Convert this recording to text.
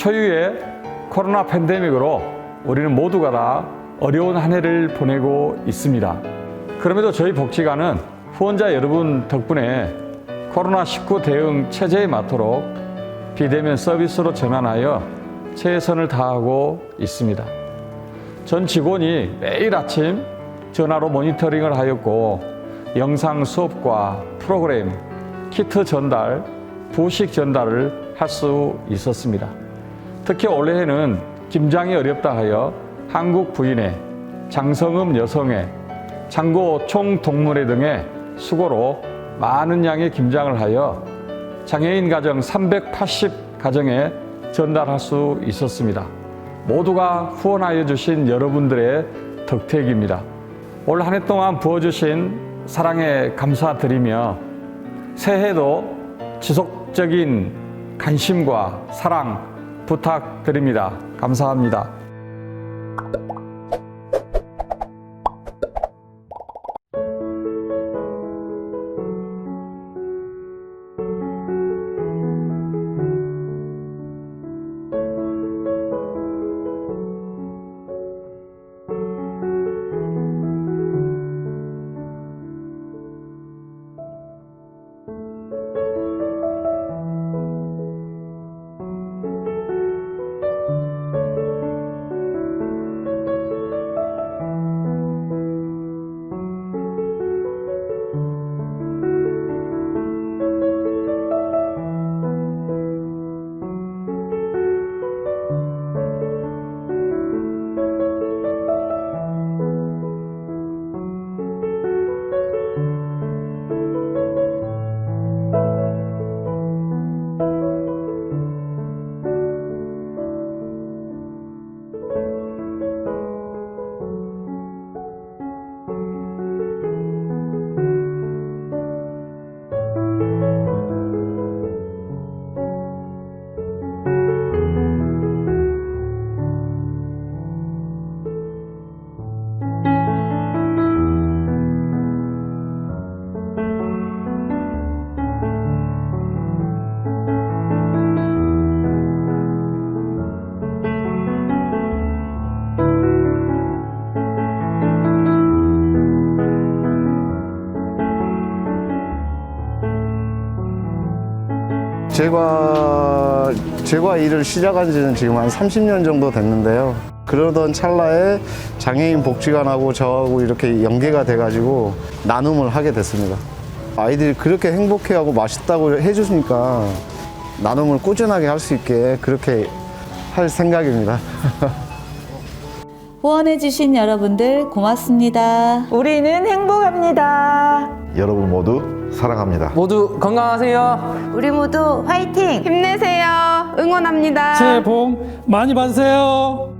초유의 코로나 팬데믹으로 우리는 모두가 다 어려운 한 해를 보내고 있습니다. 그럼에도 저희 복지관은 후원자 여러분 덕분에 코로나19 대응 체제에 맞도록 비대면 서비스로 전환하여 최선을 다하고 있습니다. 전 직원이 매일 아침 전화로 모니터링을 하였고 영상 수업과 프로그램, 키트 전달, 부식 전달을 할 수 있었습니다. 특히 올해에는 김장이 어렵다 하여 한국 부인회, 장성음 여성회, 창고 총동문회 등의 수고로 많은 양의 김장을 하여 장애인 가정 380 가정에 전달할 수 있었습니다. 모두가 후원하여 주신 여러분들의 덕택입니다. 올 한 해 동안 부어주신 사랑에 감사드리며 새해도 지속적인 관심과 사랑 부탁드립니다. 감사합니다. 제과 제과 일을 시작한 지는 지금 한 30년 정도 됐는데요. 그러던 찰나에 장애인 복지관하고 저하고 이렇게 연계가 돼가지고 나눔을 하게 됐습니다. 아이들이 그렇게 행복해하고 맛있다고 해주니까 나눔을 꾸준하게 할 수 있게 그렇게 할 생각입니다. 후원해주신 여러분들 고맙습니다. 우리는 행복합니다. 여러분 모두 사랑합니다. 모두 건강하세요. 우리 모두 화이팅! 힘내세요. 응원합니다. 새해 복 많이 받으세요.